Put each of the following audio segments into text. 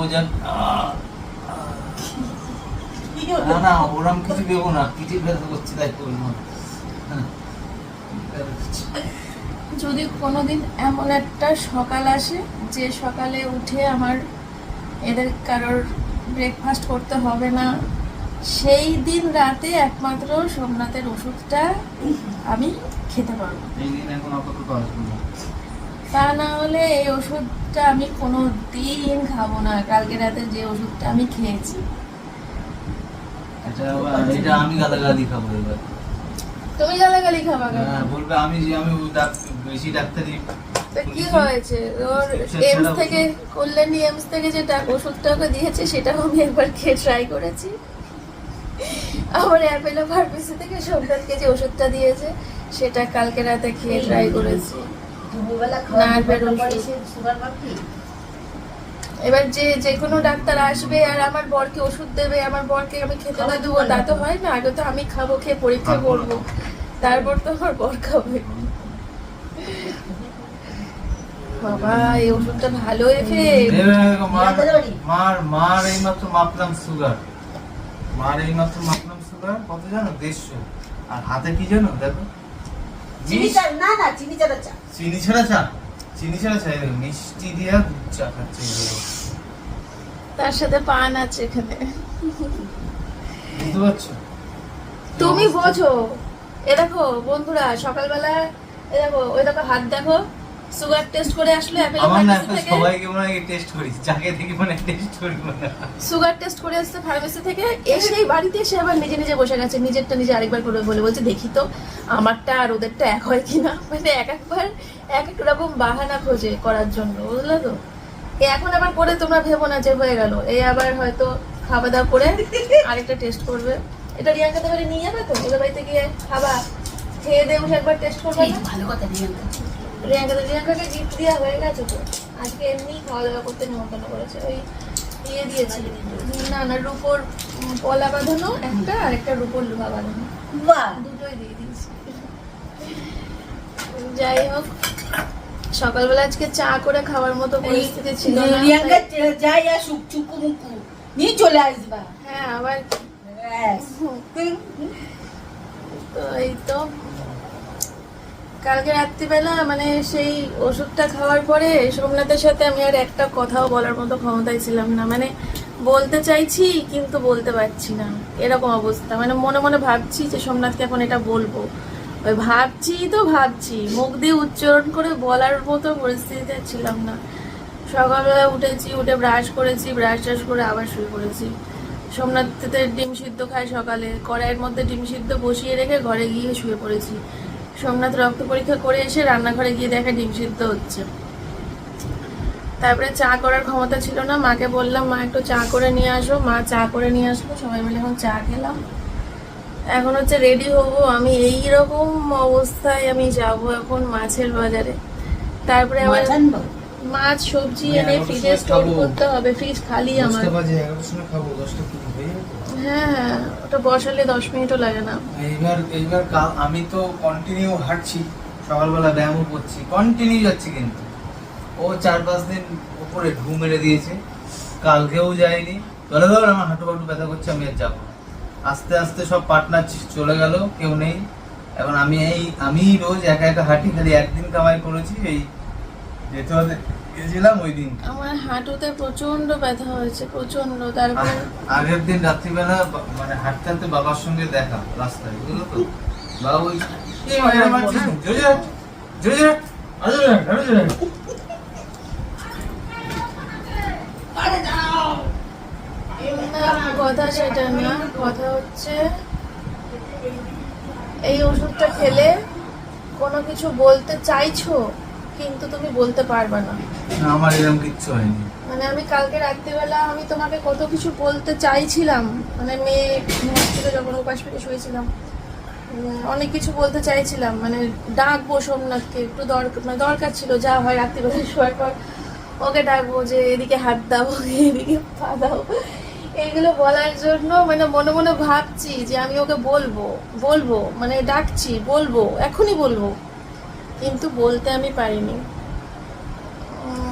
ও যা আহ, না না ওরম কিছু দেবো না পিঠে ব্যথা করছে তাই করব। যদি কোনোদিন এমন একটা সকাল আসে যে সকালে উঠে আমার এদের কারোর ব্রেকফাস্ট করতে হবে না সেই দিন রাতে একমাত্র সোমনাথের ওষুধটা আমি খেতে পারব। এই দিন এখন আপাতত আসব তা না হলে এই ওষুধটা আমি কোনো দিন খাব না। কালকে রাতে যে ওষুধটা আমি খেয়েছি। এটা আমি গালাগালি খাব এবার। তুমি গালাগালি খাবা কেন? হ্যাঁ, বলবে আমি যে আমি বেশি ডাক্তারি কি হয়েছে? ওর এমস থেকে কল্যাণী এমস থেকে যে টাকা ওষুধটা ওকে দিয়েছে সেটাও আমি একবার খেয়ে ট্রাই করেছি। আমার অ্যাপেলো ফার্মেসি থেকে সোমনাথকে যে ওষুধটা দিয়েছে সেটা কালকে রাতে খেয়ে ট্রাই করেছি। এবার যে যে কোনো ডাক্তার আসবে আর আমার বরকে ওষুধ দেবে আমার বরকে আমি খেতে না দেবো তা তো হয় না আগে তো আমি খাব খেয়ে পরীক্ষা করব। তারপর তো আমার বর খাবে। বাবা এই ওষুধটা ভালো এফে মার? মার মার এইমাত্র মাপলাম সুগার। মার এইমাত্র মাপলাম সুগার কত জানো? দেড়শো। আর হাতে কি জানো? দেখো। চিনি চা না না চিনি ছাড়া চা। চিনি ছাড়া চা। চিনি ছাড়া চা মিষ্টি দিয়া চা খাচ্ছে তার সাথে পান আছে এখানে। বুঝতে পারছ? তুমি বোঝো। এ দেখো বন্ধুরা সকালবেলা এ দেখো ওই দেখো হাত দেখো। সুগার টেস্ট করে আসলো অ্যাপেল আমার না সবাইকে মনে হয় টেস্ট করি যাকে থেকে মনে টেস্ট করি সুগার টেস্ট করে আসছে ফার্মেসি থেকে এসেই বাড়িতে এসে আবার নিজে নিজে বসে গেছে নিজেরটা নিজে আরেকবার করে বলে বলছে দেখি তো আমারটা আর ওদেরটা এক হয় কিনা মানে এক একবার এক এক রকম বাহানা খোঁজে করার জন্য বুঝলে তো? এ এখন আবার করে তোমরা ভেবো না যে হয়ে গেল এই আবার হয়তো খাওয়া দাওয়া করে আরেকটা টেস্ট করবে। এটা রিয়াঙ্কাতে তাহলে নিয়ে যাবে তো? ওদের বাড়িতে গিয়ে খাবা খেয়ে দিয়ে উঠে একবার টেস্ট করবে ভালো কথা রিয়াঙ্কা। রিয়াঙ্কাতে রিয়াঙ্কাকে গিফট দেওয়া হয়ে গেছে তো। আজকে এমনি খাওয়া দাওয়া করতে নিমন্ত্রণ করেছে। ওই ইয়ে দিয়েছি। না না রূপোর পলা বাঁধানো একটা আর একটা রূপোর লোহা বাঁধানো। বাহ! দুটোই দিয়ে দিয়েছি। যাই হোক সকালবেলা আজকে চা করে খাওয়ার মতো পরিস্থিতি ছিল না। রিয়াঙ্কা যাই আর চুকু মুকু নিয়ে চলে আসবা। হ্যাঁ আবার। তো এই তো। কালকে রাত্রিবেলা মানে সেই ওষুধটা খাওয়ার পরে সোমনাথের সাথে আমি আর একটা কথাও বলার মতো ক্ষমতায় ছিলাম না। মানে বলতে চাইছি, কিন্তু বলতে পারছি না। এরকম অবস্থা। মানে মনে মনে ভাবছি যে সোমনাথকে এখন এটা বলব। ওই ভাবছি তো ভাবছি। মুখ দিয়ে উচ্চারণ করে বলার মতো পরিস্থিতিতে ছিলাম না। সকালবেলা উঠেছি, উঠে ব্রাশ করেছি, ব্রাশ টাশ করে আবার শুয়ে পড়েছি। সোমনাথের ডিম সিদ্ধ খায় সকালে। কড়াইয়ের মধ্যে ডিম সিদ্ধ বসিয়ে রেখে ঘরে গিয়ে শুয়ে পড়েছি। সোমনাথ রক্ত পরীক্ষা করে এসে রান্নাঘরে গিয়ে দেখে ডিম সিদ্ধ হচ্ছে। তারপরে চা করার ক্ষমতা ছিল না। মাকে বললাম, মা, একটু চা করে নিয়ে আসব মা, চা করে নিয়ে আসব। সবাই মিলে এখন চা খেলাম। এখন হচ্ছে রেডি হব আমি। এই রকম অবস্থায় আমি যাব এখন মাছের বাজারে। তারপরে আবার মাছ সবজি এনে ফ্রিজে স্টোর করতে হবে ফ্রিজ খালি আমার। খাব হয়ে ওটা বসালে দশ মিনিটও লাগে না। এইবার এইবার কাল আমি তো কন্টিনিউ হাঁটছি সকালবেলা ব্যায়ামও করছি কন্টিনিউ যাচ্ছি কিন্তু। ও চার পাঁচ দিন উপরে ঢু মেরে দিয়েছে কালকেও যায়নি। চলে ধর আমার হাঁটু ফাটু ব্যথা করছে আমি আর যাব আস্তে আস্তে সব পার্টনার চলে গেল কেউ নেই। এখন আমি এই আমি রোজ একা একা হাঁটি খালি একদিন কামাই করেছি এই যেতে হবে। গেছিলাম ওই দিন। আমার হাঁটুতে প্রচণ্ড ব্যথা হয়েছে প্রচণ্ড তারপর আগের দিন রাত্রিবেলা মানে হাঁটতে হাঁটতে বাবার সঙ্গে দেখা রাস্তায় বুঝলো তো? বাবা কথা সেটা না কথা হচ্ছে এই ওষুধটা খেলে কোনো কিছু বলতে চাইছো? কিন্তু তুমি বলতে পারবে না। আমার এরকম কিচ্ছু হয়নি। মানে আমি কালকে রাত্রিবেলা আমি তোমাকে কত কিছু বলতে চাইছিলাম। মানে মেয়ে ঘুমাচ্ছিল যখন উপাস পেটে শুয়েছিলাম। অনেক কিছু বলতে চাইছিলাম। মানে ডাকবো সোমনাথকে একটু দরকার মানে দরকার ছিল যা হয় রাত্রিবেলা শোয়ার পর। ওকে ডাকবো যে এদিকে হাত দাও এদিকে পা দাও। এইগুলো বলার জন্য মানে মনে মনে ভাবছি যে আমি ওকে বলব বলব মানে ডাকছি বলব এখনই বলব। কিন্তু বলতে আমি পারিনি।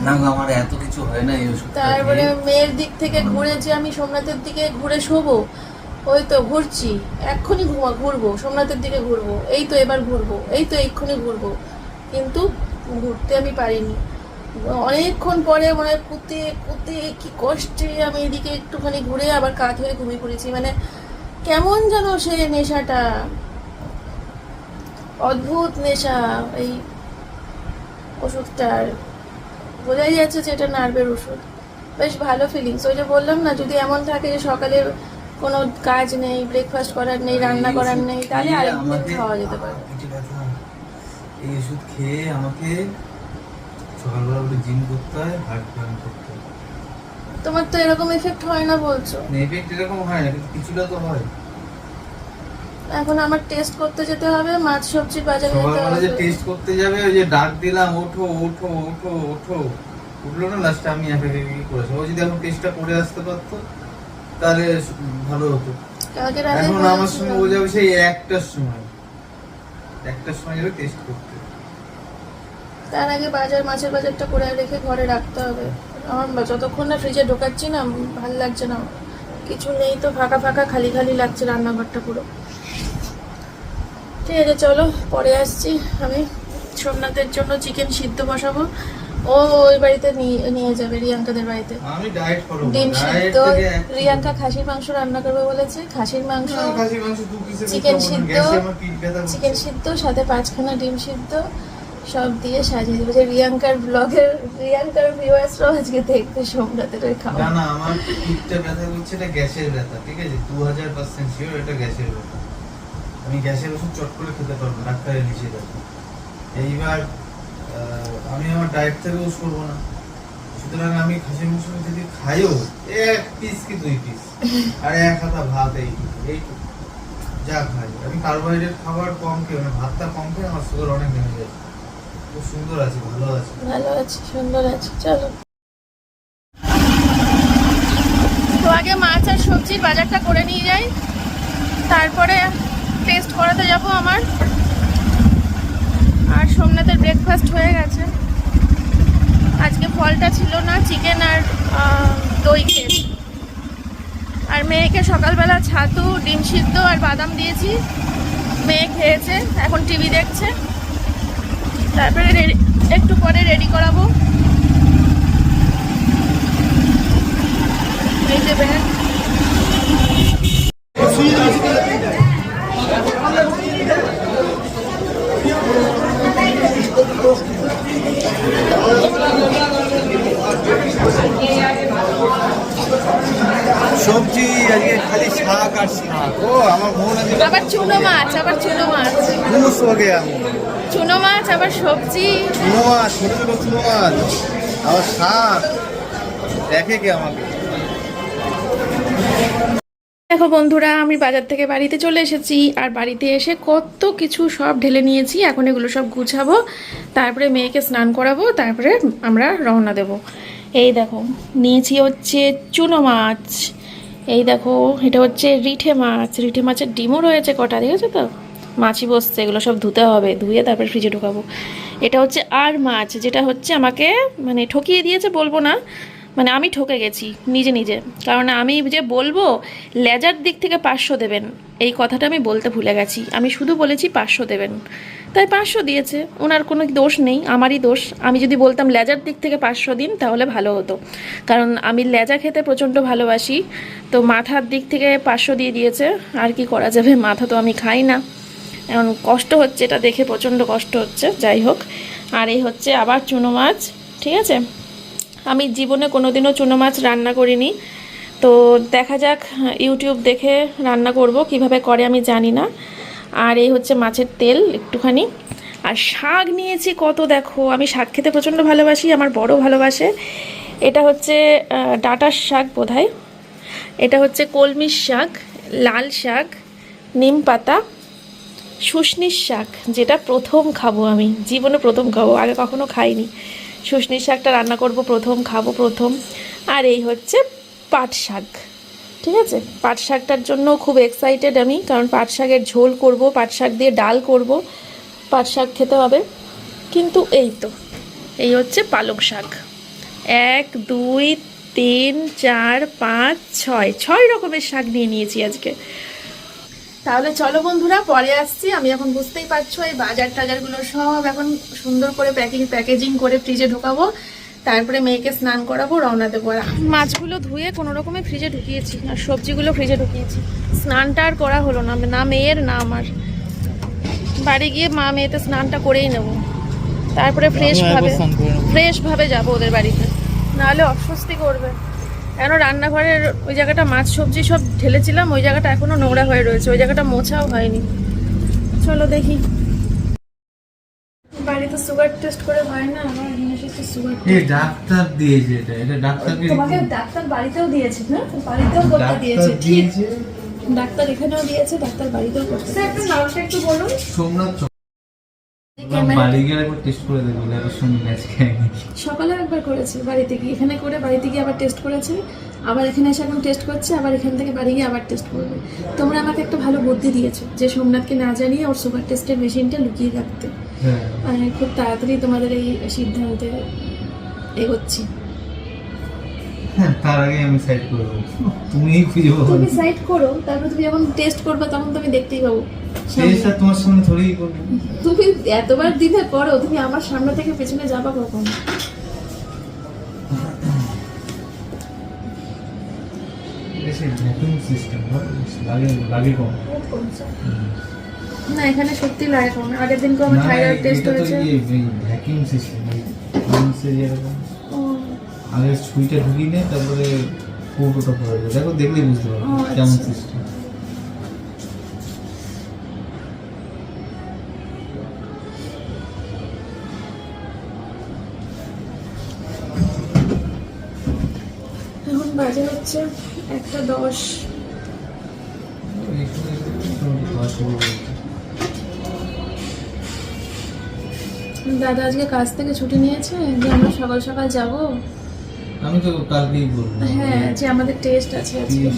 না আমার এত কিছু হয় না তারপরে মেয়ের দিক থেকে ঘুরে যে আমি সোমনাথের দিকে ঘুরে শোবো ওই তো ঘুরছি এক্ষুনি ঘুমা ঘুরবো সোমনাথের দিকে ঘুরবো এই তো এবার ঘুরবো এই তো এক্ষুনি ঘুরবো। কিন্তু ঘুরতে আমি পারিনি। অনেকক্ষণ পরে মানে কুতে কুতে কি কষ্টে আমি এদিকে একটুখানি ঘুরে আবার কাত হয়ে ঘুমিয়ে পড়েছি। মানে কেমন যেন সে নেশাটা। অদ্ভুত নেশা এই ওষুধটার বোঝাই যাচ্ছে যে এটা নার্ভের ওষুধ। বেশ ভালো ফিলিংস ওই যে বললাম না যদি এমন থাকে যে সকালে কোনো কাজ নেই ব্রেকফাস্ট করার নেই রান্না করার নেই তাহলে আরেকদিন খাওয়া যেতে পারে। এই ওষুধ খেয়ে আমাকে সকালবেলা উঠে জিম করতে হয় হার্ট ব্যায়াম করতে হয়। তোমার তো এরকম এফেক্ট হয় না বলছো। এফেক্ট এরকম হয় না কিন্তু কিছুটা তো হয়। এখন আমার টেস্ট করতে যেতে হবে মাছ সবজি বাজারে যেতে সকালবেলা যে হবে। টেস্ট করতে যাবে ওই যে ডাক দিলাম ওঠো ওঠো ওঠো ওঠো। উঠল না লাস্টে আমি একা কি করেছি। ও যদি এখন টেস্টটা করে আসতে পারতো তাহলে ভালো হতো। এখন আমার সঙ্গে ও যাবে সেই একটার সময়। একটার সময় যাবে টেস্ট করতে। তার আগে বাজার মাছের বাজারটা করে রেখে ঘরে রাখতে হবে। আমার যতক্ষণ না ফ্রিজে ঢোকাচ্ছি না ভালো লাগছে না। কিছু নেই তো ফাঁকা ফাঁকা খালি খালি লাগছে রান্নাঘরটা পুরো। ঠিক আছে চলো পরে আসছি আমি। সোমনাথের জন্য চিকেন সিদ্ধ বসাবো। ও ওই বাড়িতে নিয়ে যাবে রিয়াঙ্কাদের বাড়িতে। ডিম সিদ্ধ রিয়াঙ্কা খাসির মাংস রান্না করবে বলেছে। খাসির মাংস চিকেন সিদ্ধ। চিকেন সিদ্ধ সাথে পাঁচখানা ডিম সিদ্ধ সব দিয়ে সাজিয়ে দেবে। যে রিয়াঙ্কার ব্লগের রিয়াঙ্কার ভিউয়ার্সরাও আজকে দেখবে সোমনাথের ওই খাওয়া। না না আমার পিঠটা ব্যথা করছে এটা গ্যাসের ব্যথা ঠিক আছে? দু হাজার পার্সেন্ট শিওর এটা গ্যাসের ব্যথা। আমি গ্যাসের ওষুধ চট করে খেতে পারব ডাক্তারের নিষেধ এইবার আমি আমার ডায়েট থেকে ওষ করব না। সুতরাং আমি খাসি মাংস যদি খাইও, এক পিস কি দুই পিস আর এক হাতা ভাত এই এইটুকু। যা খাই। আমি কার্বোহাইড্রেট খাবার কম খেয়ে মানে ভাতটা কম খেয়ে আমার সুগার অনেক নেমে যায়। খুব সুন্দর আছে, ভালো আছে। ভালো আছে, সুন্দর আছে, চলো। আগে মাছ আর সবজির বাজারটা করে নিয়ে যাই। তারপরে টেস্ট করাতে যাব আমার। আর সোমনাথের ব্রেকফাস্ট হয়ে গেছে। আজকে ফলটা ছিল না চিকেন আর দই খেয়েছি আর মেয়েকে সকালবেলা ছাতু, ডিম সিদ্ধ আর বাদাম দিয়েছি। মেয়ে খেয়েছে, এখন টিভি দেখছে। তারপরে একটু পরে রেডি করাবো। এই যে ব্যাগ। সবজি আজকে খালি শাক আর শাক। ও আমার মন আছে আবার চুনো মাছ আবার চুনো মাছ। খুশ হয়ে গেয়া চুনো মাছ আবার সবজি। চুনো মাছ ছোট ছোট চুনো মাছ। আবার শাক। দেখে কে আমাকে? দেখো বন্ধুরা, আমি বাজার থেকে বাড়িতে চলে এসেছি, আর বাড়িতে এসে কত কিছু সব ঢেলে নিয়েছি। এখন এগুলো সব গুছাবো, তারপরে মেয়েকে স্নান করাবো, তারপরে আমরা রওনা দেব। এই দেখো, নিয়েছি হচ্ছে চুনো মাছ। এই দেখো, এটা হচ্ছে রিঠে মাছ। রিঠে মাছের ডিমও রয়েছে কটা, দেখেছ তো? মাছই বসছে, এগুলো সব ধুতে হবে, ধুয়ে তারপরে ফ্রিজে ঢোকাবো। এটা হচ্ছে আর মাছ, যেটা হচ্ছে আমাকে মানে ঠকিয়ে দিয়েছে, বলব না। মানে আমি ঠকে গেছি, নিজে নিজে। কারণ আমি যে বলব, লেজার দিক থেকে পাঁচশো দেবেন। এই কথাটা আমি বলতে ভুলে গেছি। আমি শুধু বলেছি পাঁচশো দেবেন। তাই পাঁচশো দিয়েছে। ওনার কোনো দোষ নেই, আমারই দোষ। আমি যদি বলতাম লেজার দিক থেকে পাঁচশো দিন, তাহলে ভালো হতো। কারণ আমি লেজা খেতে প্রচণ্ড ভালোবাসি। তো মাথার দিক থেকে পাঁচশো দিয়ে দিয়েছে। আর কি করা যাবে? মাথা তো আমি খাই না। এখন কষ্ট হচ্ছে, এটা দেখে প্রচণ্ড কষ্ট হচ্ছে। যাই হোক। আর এই হচ্ছে আবার চুনো মাছ, ঠিক আছে? আমি জীবনে কোনোদিনও চুনো মাছ রান্না করিনি। তো দেখা যাক ইউটিউব দেখে রান্না করব, কীভাবে করে আমি জানি না। আর এই হচ্ছে মাছের তেল একটুখানি। আর শাক নিয়েছি কত দেখো, আমি শাক খেতে প্রচণ্ড ভালোবাসি, আমার বড় ভালোবাসে। এটা হচ্ছে ডাঁটার শাক বোধহয়। এটা হচ্ছে কলমির শাক, লাল শাক, নিম পাতা, শুশনির শাক, যেটা প্রথম খাব আমি। জীবনে প্রথম খাব, আগে কখনো খাইনি। শুশনির শাকটা রান্না করব প্রথম, খাব প্রথম। আর এই হচ্ছে পাট শাক। ঠিক আছে? পাট শাকটার জন্য খুব এক্সাইটেড আমি, কারণ পাট শাকের ঝোল করব, পাট শাক দিয়ে ডাল করব, পাট শাক খেতে হবে। কিন্তু এই তো, এই হচ্ছে পালং শাক। এক, দুই, তিন, চার, পাঁচ, ছয় ছয় রকমের শাক নিয়ে নিয়েছি আজকে। তাহলে চলো বন্ধুরা পরে আসছি। আমি এখন বুঝতেই পারছ এই বাজার টাজারগুলো সব এখন সুন্দর করে প্যাকিং প্যাকেজিং করে ফ্রিজে ঢোকাবো। তারপরে মেয়েকে স্নান করাবো রওনা দেবো। আর মাছগুলো ধুয়ে কোনো রকমে ফ্রিজে ঢুকিয়েছি আর সবজিগুলো ফ্রিজে ঢুকিয়েছি। স্নানটা আর করা হলো না না মেয়ের না আমার। বাড়ি গিয়ে মা মেয়েতে স্নানটা করেই নেব। তারপরে ফ্রেশ ভাবে ফ্রেশ ভাবে যাব ওদের বাড়িতে। নাহলে অস্বস্তি করবে। কেন রান্নাঘরের ওই জায়গাটা মাছ সবজি সব ঢেলেছিলাম ওই জায়গাটা এখনও নোংরা হয়ে রয়েছে ওই জায়গাটা মোছাও হয়নি। চলো দেখি। বাড়িতে সুগার টেস্ট করে হয় না আমার সুগার এই ডাক্তার দিয়েছে এটা? এটা ডাক্তারকে তোমাকে ডাক্তার বাড়িতেও দিয়েছে না বাড়িতেও করতে দিয়েছে ঠিক। ডাক্তার এখানেও দিয়েছে ডাক্তার বাড়িতেও করতে স্যার আপনার নামটা একটু বলুন। সোমনাথ সকালে একবার করেছি বাড়িতে গিয়ে এখানে করে বাড়িতে গিয়ে আবার টেস্ট করেছে। আবার এখানে এসে এখন টেস্ট করছে আবার এখান থেকে বাড়ি গিয়ে আবার টেস্ট করবে। তোমরা আমাকে একটা ভালো বুদ্ধি দিয়েছ যে সোমনাথকে না জানিয়ে ওর সুগার টেস্টের মেশিনটা লুকিয়ে রাখতে। হ্যাঁ। আমি খুব তাড়াতাড়ি তোমাদের এই সিদ্ধান্তে এগোচ্ছি। হ্যাঁ, তার আগে আমি সাইড করে দেবো। তুমিই খুঁজে তুমি সাইড করো তারপর তুমি যখন টেস্ট করবে তখন তুমি দেখতেই পাবো। সামনে। তোমার সামনে থোড়েই করব তুমি এতবার দিতে করো তুমি আমার সামনে থেকে পেছনে যাবা কখন? না? এখানে সত্যি লাগে কম। আগের দিনকে আমার থাইরয়েড টেস্ট হয়েছে। সিস্টেম মানুষের যেরকম ও, আগে সুইটা ঢুকিয়ে তারপরে কৌটোটা পড়ে দেখো দেখলেই বুঝতে পারবে কেমন আচ্ছা। সিস্টেম বাজে হচ্ছে একটা দশ। দাদা আজকে কাজ থেকে ছুটি নিয়েছে যে আমরা সকাল সকাল যাব। আমি তো কালকেই বলব। হ্যাঁ যে আমাদের টেস্ট আছে আজকে।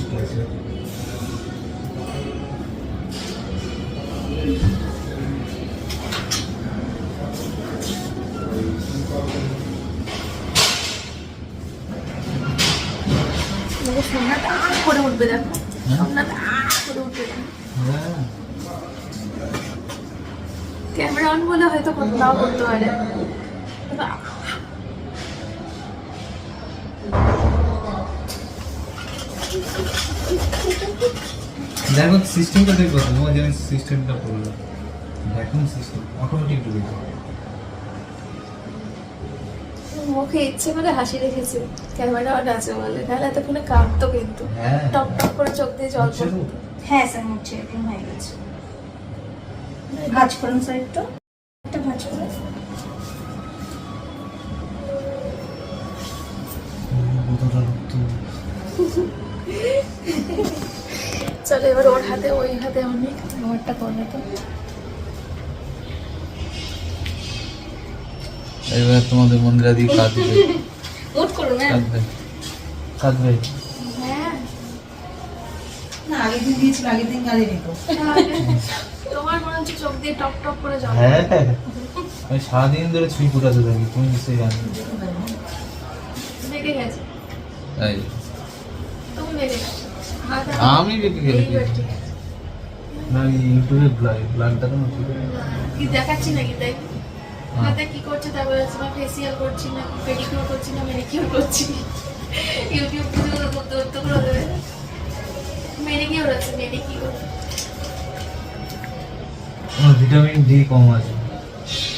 ক্যামেরা অন বলে হয়তো নাও করতে পারে। দেখো সিস্টেমটা দেখব তোমার যেমন সিস্টেমটা করল ভ্যাকুম সিস্টেম অটোমেটিক যাবে মুখে ইচ্ছে করে হাসি রেখেছে। ক্যামেরা অন আছে বলে। তাহলে এতক্ষণে কাঁদতো কিন্তু। হ্যাঁ। টপ টপ করে চোখ দিয়ে জল? পড়তো। হ্যাঁ স্যার মুছে একদম হয়ে গেছে। ভাজ করুন স্যার একটু। একটা ভাজ করে কতটা রক্ত চলো এবার ওর হাতে ওই হাতে অনেক আমারটা করবে তো এবার তোমাদের মন্দিরা দিয়ে কাঁদবে মুট করুন হ্যাঁ কাঁদবে কাঁদবে হ্যাঁ। না আগের দিন দিয়েছিল আগের দিন তোমার মনে হচ্ছে চোখ দিয়ে টপ টপ করে হ্যাঁ। আমি সারাদিন ধরে ছুঁই ফুটাতে থাকি তুমি নিশ্চয়ই জানো। লেগে গেছে। তাই। তুমি লেগে গেছে। আমি। না ইউটিউবে ব্লাগ ব্লাগটা তো কি দেখাচ্ছি নাকি দেখ হাতে কি করছে তারপরে ফেসিয়াল করছি না পেডিকিউর করছি না ম্যানিকিউর করছি। ইউটিউব ভিডিও করতে করতে করে দেবে ম্যানিকিউর আছে ম্যানিকিউর আমার ভিটামিন ডি কম আছে।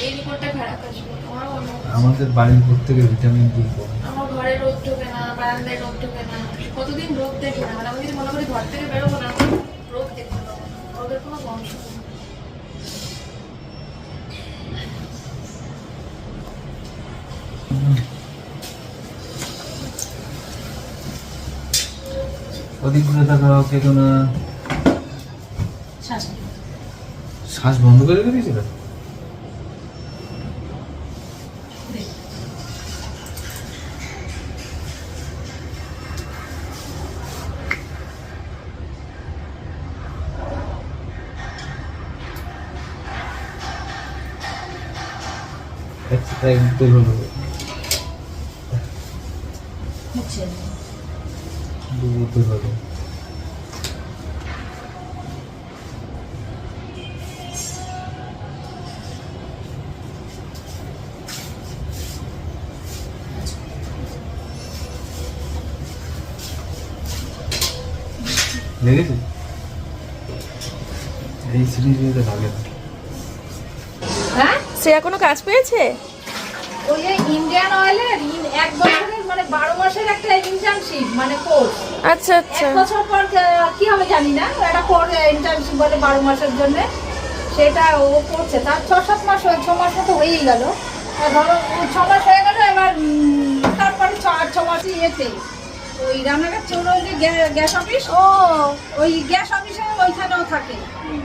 এই রিপোর্টটা খারাপ আসবে আমার হচ্ছে। আমাদের বাড়ির প্রত্যেকের ভিটামিন ডি কম। আমার ঘরে রোদ ঢোকে না বারান্দায় রোদ ঢোকে না। কতদিন রোদ দেখি না মানে আমি যদি মনে করি ঘর থেকে বেরোবো না রোদ দেখতে পাবো না। রোদের কোনো বংশ ওদিক ঘুরে না শ্বাস শ্বাস বন্ধ করে দিয়েছিল একটু হলো লেগেছে এই সিরিজে লাগে হ্যাঁ? শ্রেয়া কোনো কাজ পেয়েছে? ওই যে ইন্ডিয়ান অয়েলের এক বছরের মানে বারো মাসের একটা ইন্টার্নশিপ মানে কোর্স আচ্ছা এক আচ্ছা। বছর পর কি হবে জানি না। একটা কোর্স ইন্টার্নশিপ বলে বারো মাসের জন্য। সেটা ও করছে। তার ছ সাত মাস হয়ে ছ মাস মতো হয়েই গেল। ধরো ছ মাস হয়ে গেল এবার তারপরে ছ আট ছ মাস ইয়েতে ওই রান্নাঘাট চৌর ওই যে গ্যাস অফিস? ও। ওই গ্যাস অফিসে ওইখানেও থাকে।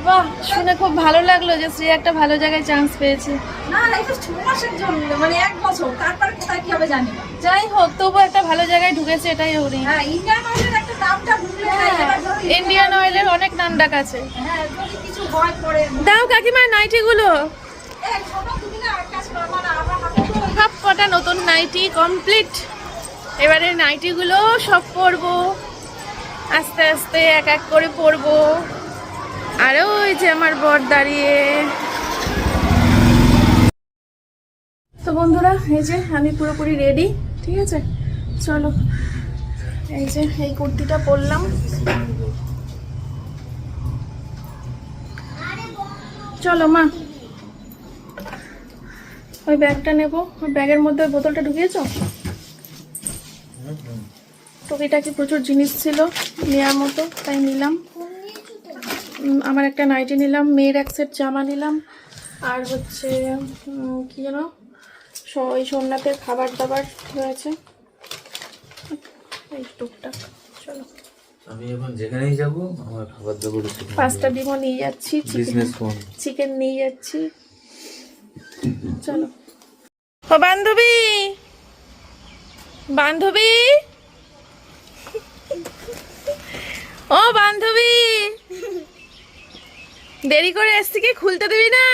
বাহ শুনে খুব ভালো লাগল যে শ্রেয়া একটা ভালো জায়গায় চান্স পেয়েছে। না এটা ছ মাসের জন্য মানে এক বছর। তারপরে কোথায় কি হবে জানি না। যাই হোক তবু একটা ভালো জায়গায় ঢুকেছে এটাই ওরই। হ্যাঁ ইন্ডিয়ান অয়েলের একটা নামটা ভুলে ইন্ডিয়ান অয়েলের অনেক নাম ডাক আছে। হ্যাঁ যদি কিছু হয় পরে। দাও কাকিমা নাইটিগুলো। এই তুমি না আমার হাতে সব কটা নতুন নাইটি কমপ্লিট এবারে নাইটিগুলো সব পরবো। আস্তে আস্তে এক এক করে পরবো। আর ওই যে আমার বর দাঁড়িয়ে। তো বন্ধুরা, এই যে আমি পুরোপুরি রেডি ঠিক আছে? চলো, এই যে এই কুর্তিটা পরলাম। চলো, মা। ওই ব্যাগটা নেব। ওই ব্যাগের মধ্যে ওই বোতলটা ঢুকিয়েছো? টুকিটাকি প্রচুর জিনিস ছিল নেওয়ার মতো? তাই নিলাম। আমার একটা নাইটি নিলাম মেয়ের এক সেট জামা নিলাম আর হচ্ছে কি যেন ওই সোমনাথের খাবার দাবার রয়েছে। এই টুকটাক চলো। আমি এখন যেখানেই যাব আমার খাবার দাবার পাঁচটা ডিমও নিয়ে যাচ্ছি বিজনেস ফোন চিকেন নিয়ে যাচ্ছি। চলো। ও বান্ধবী! বান্ধবী? ও বান্ধবী। দেরি করে এসছি কি? খুলতে দিবি না?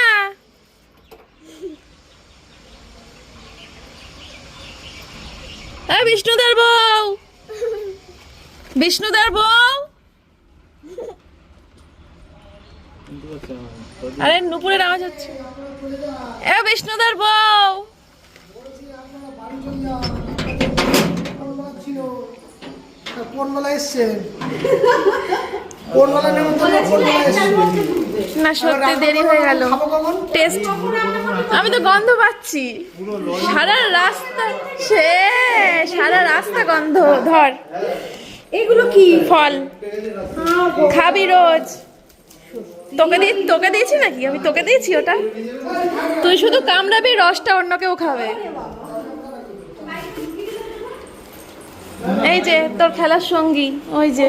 বিষ্ণুদার বউ। বিষ্ণুদার বউ? আরে, নুপুরের আওয়াজ হচ্ছে। এ, বিষ্ণুদার বউ। কোন বেলা এসছেন কোন বেলা নেমন্তন্ন কোন বেলা এসছেন না সত্যি দেরি হয়ে গেল। টেস্ট আমি তো গন্ধ পাচ্ছি। সারা রাস্তা সে সারা রাস্তা গন্ধ ধর। এগুলো কি? ফল। খাবি রোজ। তোকে দিয়ে তোকে দিয়েছি নাকি? আমি তোকে দিয়েছি ওটা। তুই শুধু কামড়াবি রসটা অন্য কেউ খাবে। এই যে, তোর খেলার সঙ্গী, ওই যে।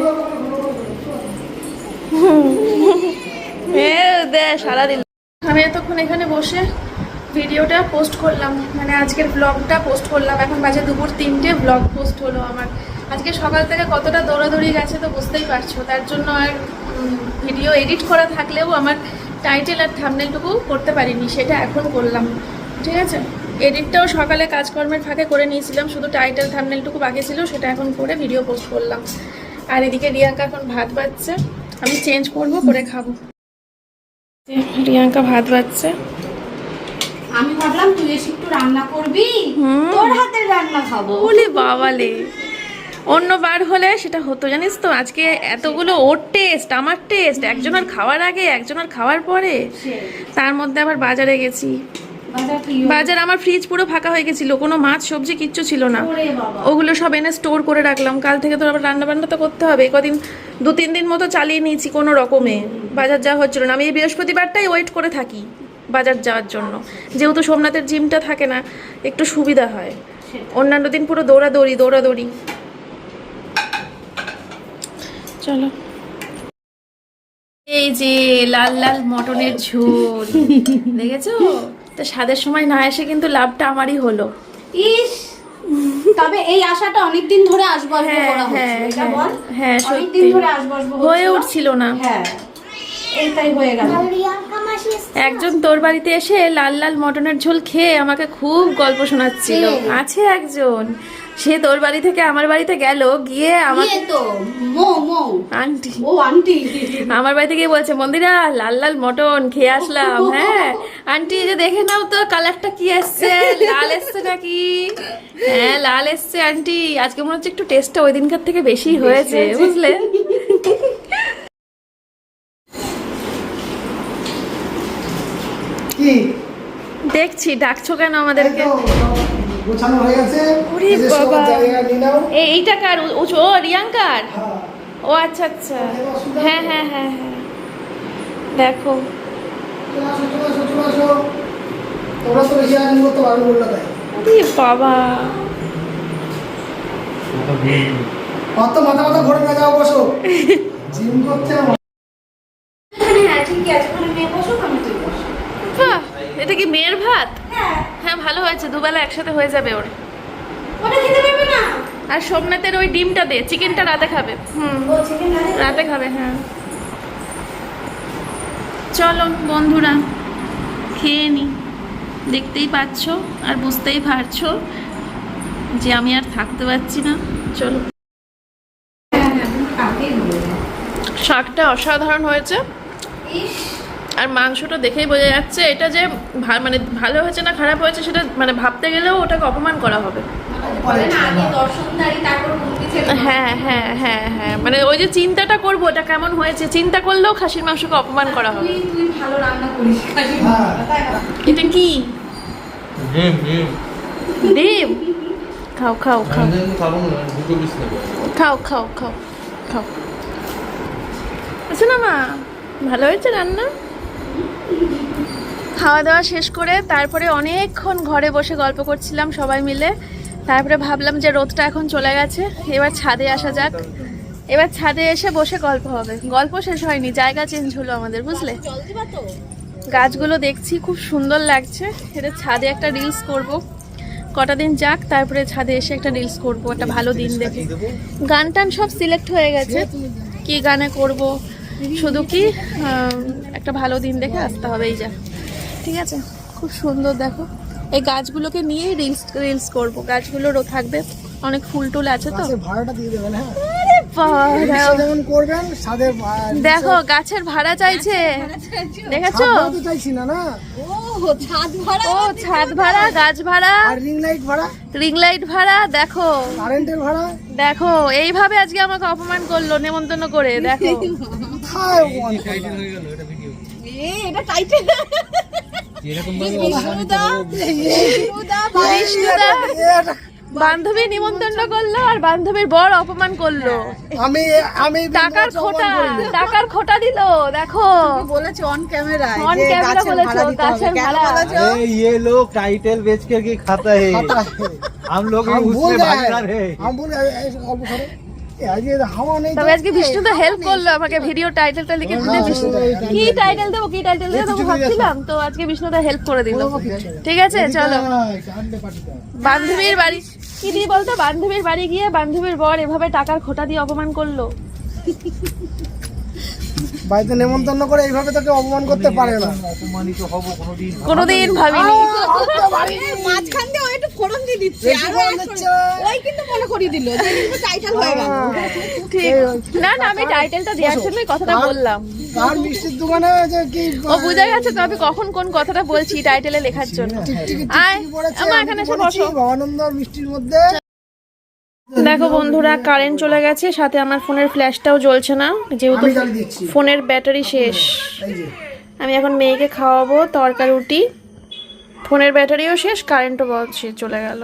দে সারাদিন আমি এতক্ষণ এখানে বসে ভিডিওটা পোস্ট করলাম মানে আজকের ব্লগটা পোস্ট করলাম। এখন বাজে দুপুর তিনটে ব্লগ পোস্ট হলো আমার। আজকে সকাল থেকে কতটা দৌড়াদৌড়ি গেছে তো বুঝতেই পারছ। তার জন্য আর ভিডিও এডিট করা থাকলেও আমার টাইটেল আর থামনেলটুকু করতে পারিনি, সেটা এখন করলাম। ঠিক আছে? এডিটটাও সকালে কাজকর্মের ফাঁকে করে নিয়েছিলাম শুধু টাইটেল থামনেলটুকু বাকি ছিল সেটা এখন করে ভিডিও পোস্ট করলাম। আর এদিকে রিয়াঙ্কা এখন ভাত বাচ্ছে আমি চেঞ্জ করব করে খাব। রিয়াঙ্কা ভাত বাচ্ছে আমি ভাবলাম তুই এসে একটু রান্না করবি? হুম। তোর হাতের রান্না খাব। বলি বাবালে। অন্য বার হলে সেটা হতো জানিস তো? আজকে এতগুলো ওর টেস্ট আমার টেস্ট একজনের খাওয়ার আগে একজনের খাওয়ার পরে। তার মধ্যে আবার বাজারে গেছি। বাজার আমার ফ্রিজ পুরো ফাঁকা হয়ে গেছিল কোনো মাছ সবজি কিচ্ছু ছিল না। ওগুলো সব এনে স্টোর করে রাখলাম। কাল থেকে তো আবার রান্না বান্না তো করতে হবে। কদিন দু তিন দিন মতো চালিয়ে নিয়েছি কোনো রকমে। বাজার যাওয়া হচ্ছিল না। আমি এই বৃহস্পতিবারটাই ওয়েট করে থাকি বাজার যাওয়ার জন্য। যেহেতু সোমনাথের জিমটা থাকে না একটু সুবিধা হয়। অন্যান্য দিন পুরো দৌড়াদৌড়ি দৌড়াদৌড়ি। চলো। এই যে লাল লাল মটনের ঝোল। দেখেছ? তো স্বাদের সময় না এসে কিন্তু লাভটা আমারই হলো। ইস তবে এই আশাটা অনেকদিন ধরে আসব আসব হ্যাঁ, হ্যাঁ, হ্যাঁ, হ্যাঁ, অনেকদিন ধরে আসব আসব হয়ে। উঠছিল না। হ্যাঁ এইটাই হয়ে গেল। একজন তোর বাড়িতে এসে লাল লাল মটনের ঝোল খেয়ে আমাকে খুব গল্প শোনাচ্ছিল। আছে একজন। সে তোর বাড়ি থেকে আমার বাড়িতে গেল গিয়ে আমার তো মো মো। আন্টি। ও আন্টি। আমার বাড়িতে গিয়ে বলছে মন্দিরা লাল লাল মটন খেয়ে আসলাম হ্যাঁ। আন্টি যে দেখে নাও তো কালারটা কি এসছে লাল এসছে নাকি? হ্যাঁ লাল এসছে আন্টি। আজকে মনে হচ্ছে একটু টেস্টটা ওই দিনকার থেকে বেশি হয়েছে বুঝলে? দেখছি ডাকছো কেন আমাদেরকে? গোছানো হয়ে গেছে। ওরে এই বাবা। এইটা কার? ও ও রিয়াঙ্কার? হ্যাঁ। ও আচ্ছা আচ্ছা। হ্যাঁ হ্যাঁ হ্যাঁ হ্যাঁ। দেখো। চলে আসো, চলে আসো, চলে আসো। তোমরা তো বেশি আয়োজন করতে পারবে বললে তাই। বাবা। অত মাথা মাথা ঘুরে না যাও বসো। জিম করতে হ্যাঁ এটা কি মেয়ের ভাত? হ্যাঁ। ভালো হয়েছে দুবেলা একসাথে হয়ে যাবে ওর। ওটা খেতে পারবে না? আর সোমনাথের ওই ডিমটা দে চিকেনটা রাতে খাবে। হুম ও চিকেন রাতে খাবে? হ্যাঁ। চলো বন্ধুরা খেয়ে নি। দেখতেই পাচ্ছ আর বুঝতেই পারছ যে আমি আর থাকতে পারছি না। চলো। শাকটা অসাধারণ হয়েছে। আর মাংসটা দেখেই বোঝা যাচ্ছে এটা যে মানে ভালো হয়েছে না খারাপ হয়েছে সেটা মানে ভাবতে গেলেও ওটাকে অপমান করা হবে। হ্যাঁ হ্যাঁ হ্যাঁ হ্যাঁ। মানে ওই যে চিন্তাটা করব এটা কেমন হয়েছে চিন্তা করলেও খাসির মাংসকে অপমান করা হবে। তুই তুই ভালো রান্না করিস খাসি হ্যাঁ। তাই না? এটা কি? ডিম ডিম। ডিম? খাও খাও খাও। খাও খাও খাও খাও। আচ্ছা না মা ভালো হয়েছে রান্না? খাওয়া দাওয়া শেষ করে তারপরে অনেকক্ষণ ঘরে বসে গল্প করছিলাম সবাই মিলে। তারপরে ভাবলাম যে রোদটা এখন চলে গেছে, এবার ছাদে আসা যাক। এবার ছাদে এসে বসে গল্প হবে। গল্প শেষ হয়নি, জায়গা চেঞ্জ হলো আমাদের, বুঝলে? গাছগুলো দেখছি, খুব সুন্দর লাগছে। এটা ছাদে একটা রিলস করব। কটা দিন যাক, তারপরে ছাদে এসে একটা রিলস করব, একটা ভালো দিন দেখে। গান টান সব সিলেক্ট হয়ে গেছে। কি গানে করব? শুধু কি একটা ভালো দিন দেখে আসতে হবে এই যা। ঠিক আছে? খুব সুন্দর দেখো। এই গাছগুলোকে নিয়েই রিলস রিলস করব। গাছগুলোরও থাকবে। অনেক ফুল টুল আছে তো? ভাড়াটা দিয়ে দেবেন হ্যাঁ। দেখো গাছের ভাড়া চাইছে। দেখেছ? ও ছাদ ভাড়া? ও ছাদ ভাড়া গাছ ভাড়া। রিং লাইট ভাড়া? রিং লাইট ভাড়া দেখো। কারেন্টের ভাড়া? দেখো এইভাবে আজকে আমাকে অপমান করল নেমন্তন্ন করে দেখো। কোথায় অপমান করলাম? টাইটেল হয়ে গেল এটা ভিডিও এ এটা টাইটেল এরকম ভাবে বিষ্ণুদা বিষ্ণুদা এটা- বান্ধবী নিমন্ত্রণ করলো আর বান্ধবীর বর অপমান করলো আমি আমি টাকার খোটা টাকার খোটা দিল দেখো বলেছে অন ক্যামেরায় অন ক্যামেরা বলেছো গাছের ভাড়া अरे ये लोग टाइटल बेच करके खाता है खाता है हम लोग भी हम भूल उसमें गए भागीदार है हम भूल তবে আজকে হেল্প করল আমাকে ভিডিও টাইটেলটা লিখে বিষ্ণু কি টাইটেল দেবো টাইটেল ভাবছিলাম। তো আজকে হেল্প করে ঠিক আছে চলো। বান্ধবীর বাড়ি। কি দিয়ে বলতো বান্ধবীর বাড়ি গিয়ে বান্ধবীর বর এভাবে টাকার খোটা দিয়ে অপমান করল। বাড়িতে নেমন্তন্ন করে এইভাবে তোকে অপমান করতে পারে না। অপমানিত হব কোনোদিন। কোনোদিন ভাবিনি। মাঝখান দিয়ে একটু ফোড়ন দিয়ে দিচ্ছে। আর ওই কিন্তু মনে করিয়ে দিল যে টাইটেল হয়ে গেল। ঠিক। না না আমি টাইটেলটা দেওয়ার জন্যই কথাটা বললাম। কার মিষ্টির দোকানে যে কি ও বুঝে গেছে তো আমি কখন কোন কথাটা বলছি টাইটেলে লেখার জন্য। আয় টিকটিকি পড়েছে, আমা আমি এখানে এসে বসো। ভবানন্দ মিষ্টির মধ্যে দেখো বন্ধুরা কারেন্ট চলে গেছে সাথে আমার ফোনের ফ্ল্যাশটাও জ্বলছে না যেহেতু আমি জ্বালিয়ে দিচ্ছি। ফোনের ব্যাটারি শেষ। আমি এখন মেয়েকে খাওয়াবো তরকা রুটি ফোনের ব্যাটারিও শেষ কারেন্টও বলছে চলে গেল।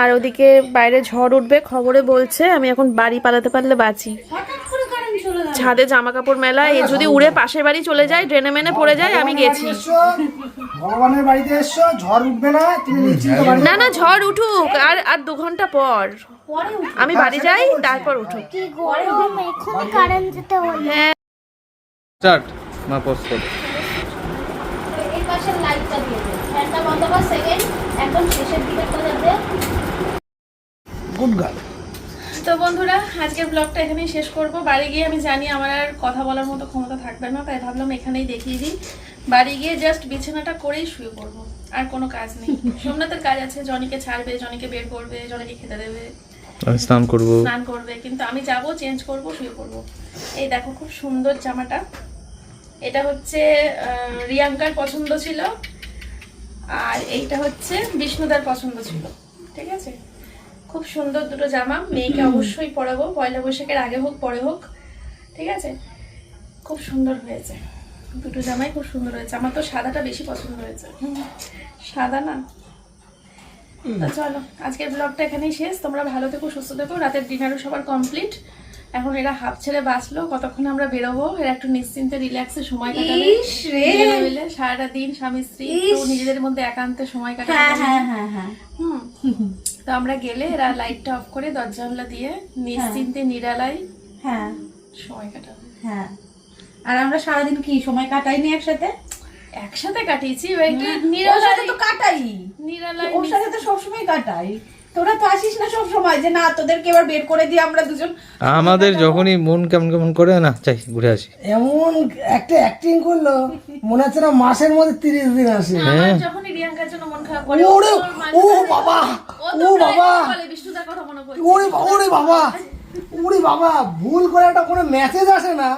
আর ওদিকে বাইরে ঝড় উঠবে খবরে বলছে আমি এখন বাড়ি পালাতে পারলে বাঁচি। ছাদে জামা কাপড় মেলা এ যদি উড়ে পাশের বাড়ি চলে যায় ড্রেনে মেনে পড়ে যায় আমি গেছি। ভগবানের বাড়িতে এসছো ঝড় উঠবে না তুমি নিশ্চিন্ত বাড়ি না না ঝড় উঠুক আর আর দু ঘণ্টা পর। আমি বাড়ি যাই তারপর উঠুক হ্যাঁ। স্টার্ট মা পজ করো। এই পাশের লাইটটা দিয়ে দে। ফ্যানটা বন্ধ কর সেকেন্ড একদম শেষের দিকে করে দে। গুড গার্ল তো বন্ধুরা আজকের ব্লগটা এখানেই শেষ করব। বাড়ি গিয়ে আমি জানি আমার আর কথা বলার মতো ক্ষমতা থাকবে না তাই ভাবলাম এখানেই দেখিয়ে দিই। বাড়ি গিয়ে জাস্ট বিছানাটা করেই শুয়ে পড়ব। আর কোনো কাজ নেই। সোমনাথের কাজ আছে জনিকে ছাড়বে জনিকে বের করবে জনিকে খেতে দেবে। আমি স্নান করব। স্নান করবে কিন্তু আমি যাব চেঞ্জ করব শুয়ে পড়ব। এই দেখো খুব সুন্দর জামাটা। এটা হচ্ছে রিয়াঙ্কার পছন্দ ছিল আর এইটা হচ্ছে বিষ্ণুদার পছন্দ ছিল ঠিক আছে? খুব সুন্দর দুটো জামা মেয়েকে অবশ্যই পরাবো পয়লা বৈশাখের আগে হোক পরে হোক ঠিক আছে? খুব সুন্দর হয়েছে। দুটো জামাই খুব সুন্দর হয়েছে। আমার তো সাদাটা বেশি পছন্দ হয়েছে। সাদা না? তো চলো আজকের ব্লগটা এখানেই শেষ। তোমরা ভালো থেকো সুস্থ থেকো। রাতের ডিনারও সবার কমপ্লিট এখন এরা হাফ ছেড়ে বাঁচলো কতক্ষণ আমরা বেরোবো? এরা একটু নিশ্চিন্তে রিল্যাক্সে সময় কাটাবে। সারাটা দিন স্বামী স্ত্রী নিজেদের মধ্যে একান্তে সময় কাটাবে হ্যাঁ হ্যাঁ হ্যাঁ হুম। তো আমরা গেলে এরা লাইটটা অফ করে দরজা জানলা দিয়ে নিশ্চিন্তে নিরালাই হ্যাঁ। সময় কাটাবে। হ্যাঁ। আর আমরা সারাদিন কি সময় কাটাইনি একসাথে? একসাথে কাটিয়েছি এবার একটু ওর সাথে তো কাটাই। নিরালাই ওর সাথে তো সবসময় কাটাই। তোরা তো আসিস না সব সময় যে না তোদেরকে এবার বের করে দিয়ে আমরা দুজন। আমাদের যখনই মন কেমন কেমন করে না চাই ঘুরে আসি। এমন একটা অ্যাক্টিং করল মনে হচ্ছে না মাসের মধ্যে তিরিশ দিন আসে। আমার যখনই রিয়াঙ্কার জন্য মন খারাপ করে ওরে, ও বাবা, ও বাবা। মনে ওরে বা- ওরে বাবা ওরে বাবা ভুল করে একটা কোনো মেসেজ আসে না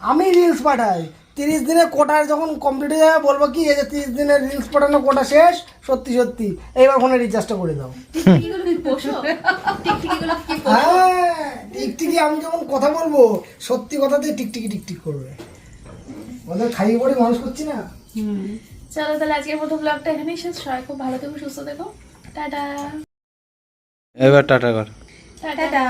আমি রিলস পাঠাই। তিরিশ দিনে কোটার যখন কমপ্লিট হয়ে যাবে বলব কি এই যে তিরিশ দিনের রিলস পাঠানো কোটা শেষ সত্যি সত্যি। এইবার ফোনে রিচার্জটা করে দাও। হ্যাঁ টিকটিকি আমি যখন কথা বলব সত্যি কথাতেই টিকটিকি টিকটিক করবে। ওদের খাইয়ে পড়ে মানুষ করছি না। চলো তাহলে আজকের মতো ব্লগটা এখানেই শেষ। সবাই খুব ভালো থেকো সুস্থ থেকো। টাটা। এবার টাটা কর। টাটা।